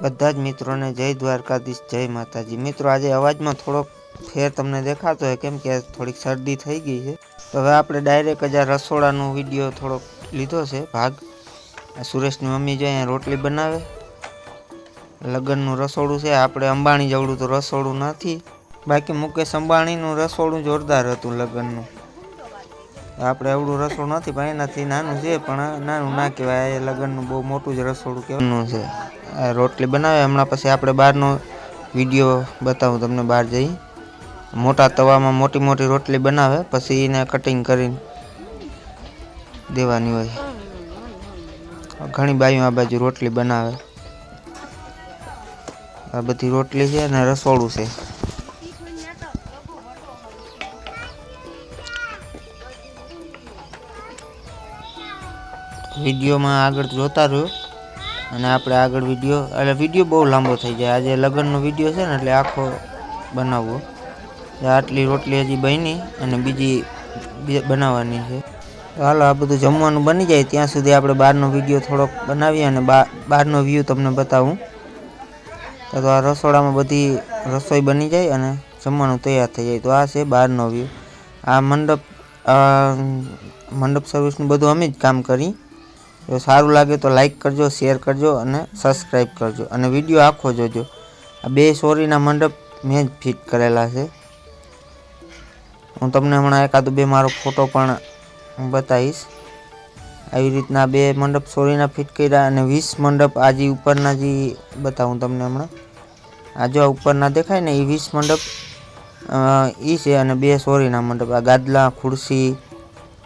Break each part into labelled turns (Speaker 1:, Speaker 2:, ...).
Speaker 1: બધા જ મિત્રોને જય દ્વારકાધીશ, જય માતાજી. મિત્રો, આજે અવાજમાં થોડોક ફેર તમને દેખાતો હોય, કેમ કે થોડીક શરદી થઈ ગઈ છે. તો હવે આપણે ડાયરેક્ટ જ રસોડાનો વીડિયો થોડોક લીધો છે, ભાગ. આ સુરેશની મમ્મી જો અહીંયા રોટલી બનાવે. લગ્નનું રસોડું છે, આપણે અંબાણી જવડું તો રસોડું નથી. બાકી મુકેશ અંબાણીનું રસોડું જોરદાર હતું લગ્નનું. આપણે એવડું રસોડું નથી, પણ એનાથી નાનું છે, પણ નાનું ના કહેવાય. એ લગ્નનું બહુ મોટું જ રસોડું કહેવાનું છે. રોટલી બનાવે, હમણાં પછી આપણે બહારનો વીડિયો બતાવું તમને બહાર જઈ. મોટા તવામાં મોટી મોટી રોટલી બનાવે, પછી એને કટિંગ કરીને દેવાની હોય. ઘણી બાઈઓ આ બાજુ રોટલી બનાવે. આ બધી રોટલી છે અને રસોડું છે. વિડીયોમાં આગળ જોતા રહ્યો. અને આપણે આગળ વીડિયો, એટલે વીડિયો બહુ લાંબો થઈ જાય. આજે લગ્નનો વીડિયો છે ને, એટલે આખો બનાવવો. આટલી રોટલી હજી બની અને બીજી બનાવવાની છે. હાલો, આ બધું જમવાનું બની જાય. ત્યાં સુધી આપણે બહારનો વીડિયો થોડોક બનાવીએ અને બહારનો વ્યૂ તમને બતાવું. તો આ રસોડામાં બધી રસોઈ બની જાય અને જમવાનું તૈયાર થઈ જાય. તો આ છે બહારનો વ્યૂ આ મંડપ મંડપ સર્વિસનું બધું અમે જ કામ કરી. જો સારું લાગે તો લાઈક કરજો શેર કરજો અને સબસ્ક્રાઈબ કરજો. અને વીડિયો આખો જોજો. આ બે સોરીના મંડપ મેં જ ફિટ કરેલા છે. હું તમને હમણાં એકાદું બે મારો ફોટો પણ બતાવીશ. આવી રીતના બે મંડપ સોરીના ફિટ કર્યા અને વીસ મંડપ આજે ઉપરના જે બતાવું તમને હમણાં. આ જો આ ઉપરના દેખાય ને, એ વીસ મંડપ એ છે અને બે સોરીના મંડપ. આ ગાદલા, ખુરશી,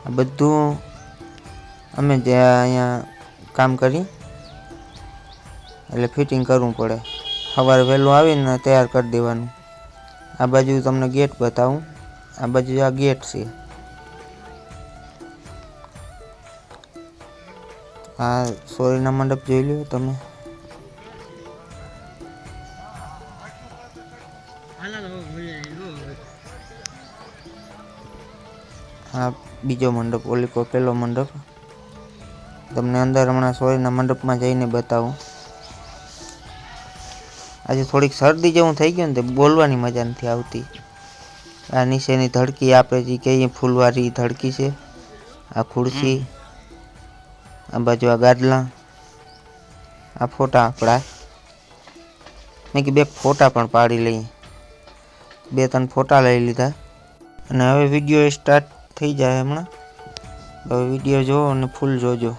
Speaker 1: આ બધું અમે જે અહીંયા કામ કરી, એટલે ફિટિંગ કરવું પડે. સવારે વહેલું આવીને તૈયાર કરી દેવાનું. આ બાજુ તમને ગેટ બતાવું. આ બાજુ આ ગેટ છે. આ સોરીના મંડપ જોઈ લ્યો તમે. આ બીજો મંડપ ઓલીકો પેલો મંડપ. તમને અંદર હમણાં સોરીના મંડપમાં જઈને બતાવું. આજે થોડીક શરદી જેવું થઈ ગયું ને તે બોલવાની મજા નથી આવતી. આ નીચેની ધડકી આપણે જે કહીએ ફૂલવાળી ધડકી છે, આ ખુરશી, આ બાજુ આ ગાદલા, આ ફોટા આપણા. મેં કીધું બે ફોટા પણ પાડી લઈએ. બે ત્રણ ફોટા લઈ લીધા. અને હવે વીડિયો સ્ટાર્ટ થઈ જાય હમણાં. હવે વીડિયો જોવો અને ફૂલ જોજો.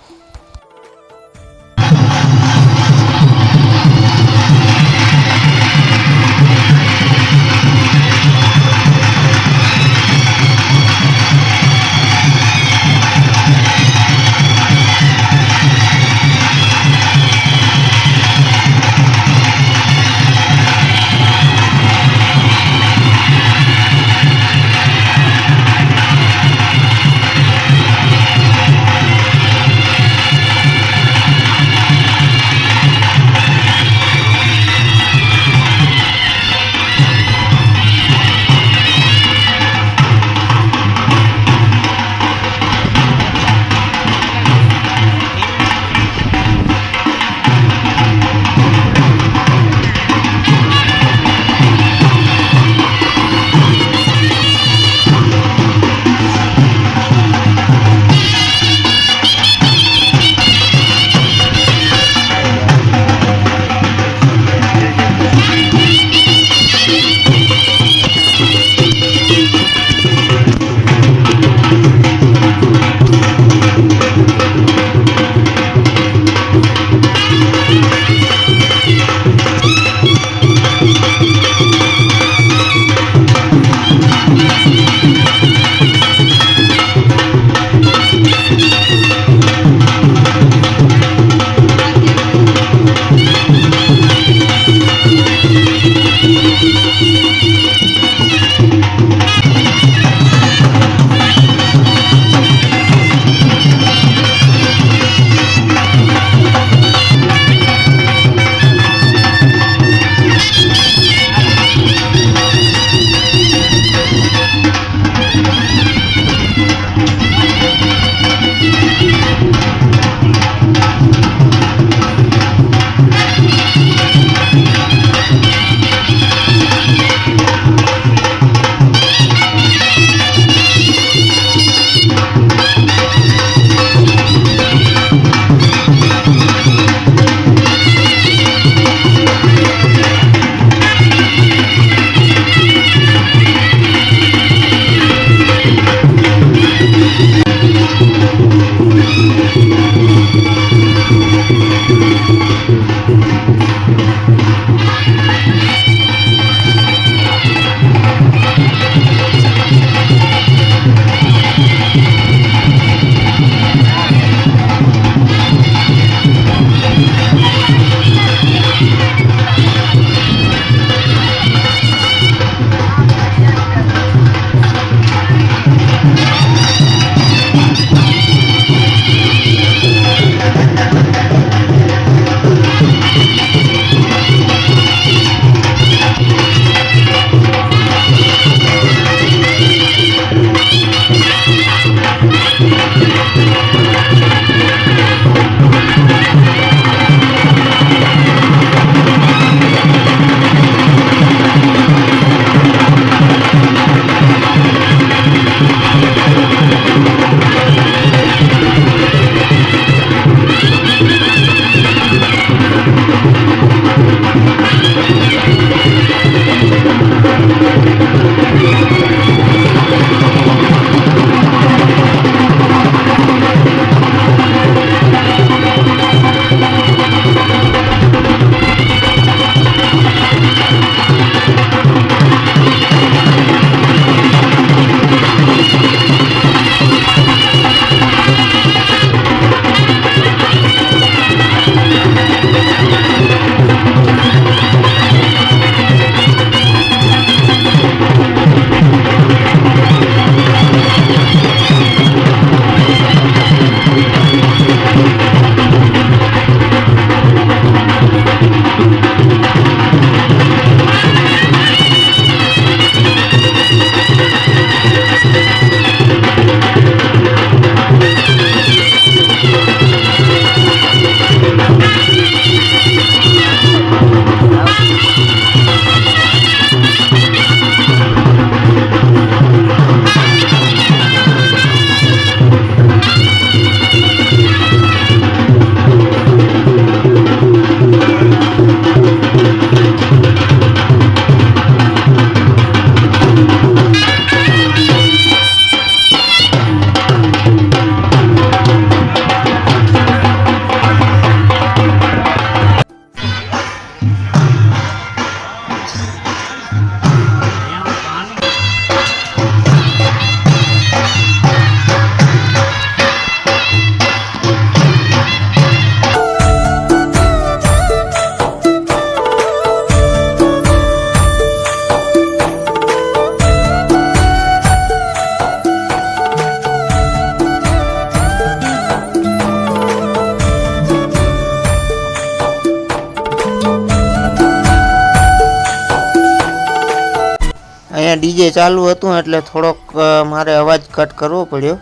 Speaker 1: ડીજે ચાલુ હતું એટલે થોડોક મારે અવાજ કટ કરવો પડ્યો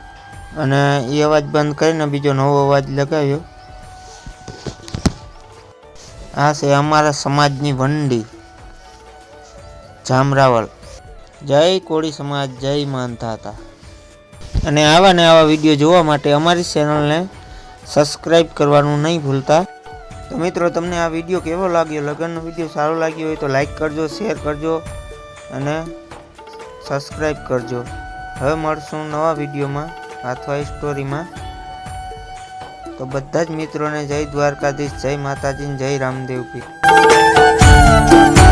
Speaker 1: અને એ અવાજ બંધ કરીને બીજો નવો અવાજ લગાવ્યો. આ છે અમારા સમાજની વંડી જામરાવલ જય કોળી સમાજ, જય માનતા હતા અને આવા ને આવા વીડિયો જોવા માટે અમારી ચેનલને સબસ્ક્રાઈબ કરવાનું નહીં ભૂલતા. તો મિત્રો, તમને આ વીડિયો કેવો લાગ્યો? લગ્નનો વીડિયો સારો લાગ્યો હોય તો લાઈક કરજો, શેર કરજો અને સબસ્ક્રાઈબ કરજો. હવે મળશું નવા વિડીયોમાં અથવા સ્ટોરીમાં. તો બધા જ મિત્રોને જય દ્વારકાધીશ, જય માતાજી જય રામદેવ પીઠ